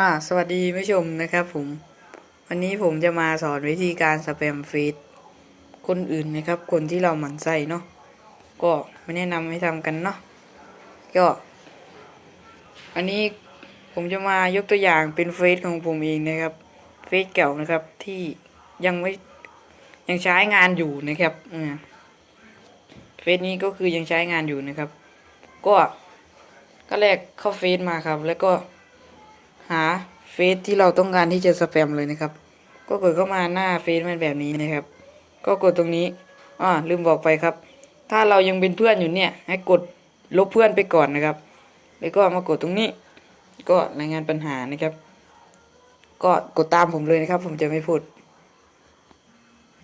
อ่าสวัสดีผู้ชมนะครับผม วันนี้ผมจะมาสอนวิธีการสแปมเฟซคนอื่นนะครับ คนที่เราหมั่นไส้เนาะก็ไม่แนะนำให้ทำกันเนาะก็ อันนี้ผมจะมายกตัวอย่างเป็นเฟซของผมเองนะครับเฟซเก่านะครับที่ยังไม่ยังใช้งานอยู่นะครับอืมเฟซนี้ก็คือยังใช้งานอยู่นะครับ ก็ก็แรกเข้าเฟซมาครับ แล้วก็ หาเฟซที่เราต้องการที่จะสแปมเลยนะครับ ก็กดเข้ามาหน้าเฟซมันแบบนี้นะครับ ก็กดตรงนี้อ่าลืมบอกไปครับ ถ้าเรายังเป็นเพื่อนอยู่เนี่ย ให้กดลบเพื่อนไปก่อนนะครับ แล้วก็มากดตรงนี้ ก็รายงานปัญหานะครับ ก็กดตามผมเลยนะครับ ผมจะไม่พูด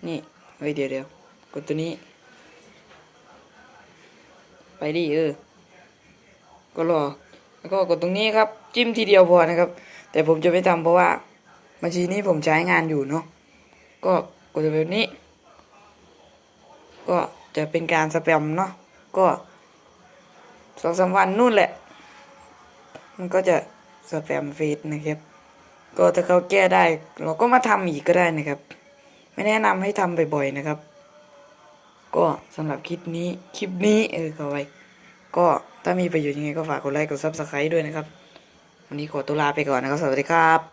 นี่เฮ้ยเดี๋ยวเดี๋ยวกดตัวนี้ ไปดิเออ ก็รอ แล้วก็กดตรงนี้ครับจิ้มทีเดียวพอนะครับ แต่ผมจะไม่ทำเพราะว่าบัญชีนี้ผมใช้งานอยู่เนาะก็กดแบบนี้ ก็จะเป็นการสแปมเนาะก็สองสามวันนู่นแหละ มันก็จะสแปมเฟซนะครับ ก็ถ้าเขาแก้ได้ เราก็มาทำอีกก็ได้นะครับ ไม่แนะนำให้ทำบ่อยๆนะครับ ก็สำหรับคลิปนี้คลิปนี้เออเขาไว้ ก็ถ้ามีประโยชน์ยังไงก็ฝากกดไลค์กดซับสไครต์ด้วยนะครับ วันนี้ขอตัวลาไปก่อนนะครับ สวัสดีครับ